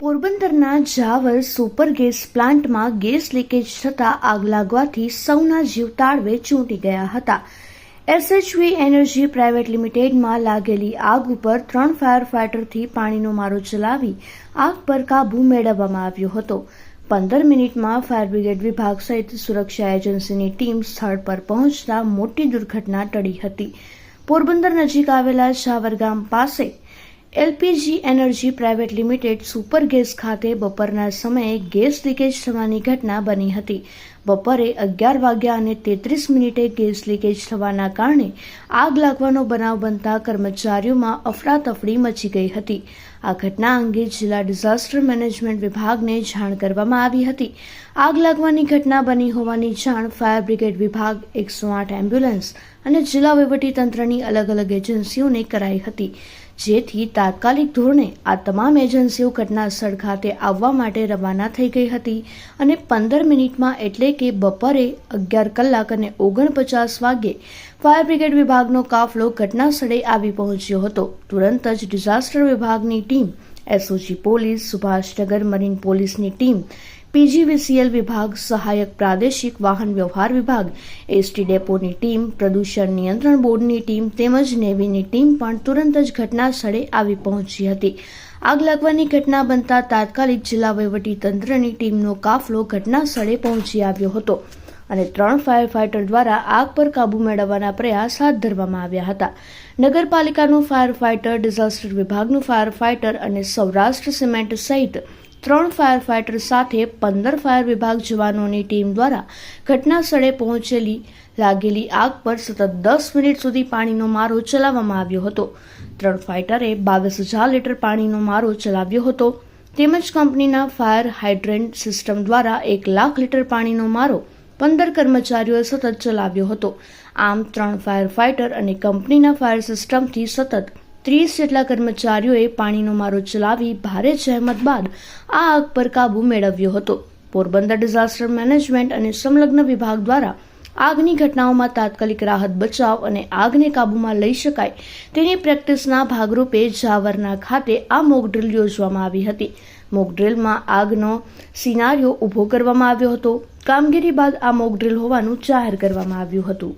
પોરબંદરના Javar super gas પ્લાન્ટમાં gas leakage થતાં આગ લાગવાથી સૌના જીવ તાળવે ચૂંટી ગયા હતા. એસએચવી એનર્જી પ્રાઇવેટ લિમિટેડમાં લાગેલી આગ ઉપર ત્રણ ફાયર ફાઇટરથી પાણીનો મારો ચલાવી આગ પર કાબૂ મેળવવામાં આવ્યો હતો. પંદર મિનિટમાં ફાયર બ્રિગેડ વિભાગ સહિત સુરક્ષા એજન્સીની ટીમ સ્થળ પર પહોંચતા મોટી દુર્ઘટના ટળી હતી. પોરબંદર નજીક આવેલા જાવર ગામ પાસે LPG energy private limited super gas ખાતે બપોરના સમયે ગેસ લીકેજ થવાની ઘટના બની હતી. બપોરે અગિયાર વાગ્યા અને તેત્રીસ મિનિટે ગેસ લીકેજ થવાના કારણે આગ લાગવાનો બનાવ બનતા કર્મચારીઓમાં અફરાતફરી મચી ગઈ હતી. આ ઘટના અંગે જિલ્લા ડિઝાસ્ટર મેનેજમેન્ટ વિભાગને જાણ કરવામાં આવી હતી. આગ લાગવાની ઘટના બની હોવાની જાણ ફાયર બ્રિગેડ વિભાગ એકસો આઠ એમ્બ્યુલન્સ અને જિલ્લા વહીવટીતંત્રની અલગ અલગ એજન્સીઓને કરાઈ હતી. જેથી તાત્કાલિક ધોરણે આ તમામ એજન્સીઓ ઘટના સ્થળ ખાતે આવવા માટે રવાના થઈ ગઈ હતી અને પંદર મિનિટમાં એટલે કે બપોરે અગિયાર કલાક અને ઓગણપચાસ વાગ્યે ફાયર બ્રિગેડ વિભાગનો કાફલો ઘટનાસ્થળે આવી પહોંચ્યો હતો. તુરંત જ ડિઝાસ્ટર વિભાગની team, SOG police, Subhashnagar marine પોલીસની ટીમ પીજીવીસીએલ વિભાગ, સહાયક પ્રાદેશિક વાહન વ્યવહાર વિભાગ, એસટી ડેપોની ટીમ, પ્રદૂષણ નિયંત્રણ બોર્ડની ટીમ તેમજ નેવીની ટીમ પણ તુરંત જ ઘટના સ્થળે આવી પહોંચી હતી. આગ લાગવાની ઘટના બનતા તાત્કાલિક જિલ્લા તંત્રની ટીમનો કાફલો ઘટના સ્થળે પહોંચી આવ્યો હતો અને ત્રણ ફાયર ફાઇટર દ્વારા આગ પર કાબૂ મેળવવાના પ્રયાસ હાથ ધરવામાં આવ્યા હતા. નગરપાલિકાનું ફાયર ફાઇટર ડિઝાસ્ટર વિભાગનું ફાયર ફાઇટર અને સૌરાષ્ટ્ર સિમેન્ટ સહિત ત્રણ ફાયર ફાઇટર સાથે પંદર ફાયર વિભાગ જવાનોની ટીમ દ્વારા ઘટના સ્થળે પહોંચેલી લાગેલી આગ પર સતત દસ મિનિટ સુધી પાણીનો મારો ચલાવવામાં આવ્યો હતો. ત્રણ ફાઇટરે બાવીસ હજાર લીટર પાણીનો મારો ચલાવ્યો હતો. તેમજ કંપનીના ફાયર હાઇડ્રેન્ટ સિસ્ટમ દ્વારા એક લાખ લીટર પાણીનો મારો પંદર કર્મચારીઓએ સતત ચલાવ્યો હતો. આમ ત્રણ ફાયર ફાઇટર અને કંપનીના ફાયર સિસ્ટમથી સતત ત્રીસ જેટલા કર્મચારીઓએ પાણીનો મારો ચલાવી ભારે જહેમત બાદ આ આગ પર કાબૂ મેળવ્યો હતો. પોરબંદર ડિઝાસ્ટર મેનેજમેન્ટ અને સંલગ્ન વિભાગ દ્વારા આગની ઘટનાઓમાં તાત્કાલિક રાહત બચાવ અને આગને કાબૂમાં લઈ શકાય તેની પ્રેક્ટિસના ભાગરૂપે જાવરના ખાતે આ મોકડ્રીલ યોજવામાં આવી હતી. મોકડ્રીલમાં આગનો સિનારીઓ ઊભો કરવામાં આવ્યો હતો. કામગીરી બાદ આ મોકડ્રીલ હોવાનું જાહેર કરવામાં આવ્યું હતું.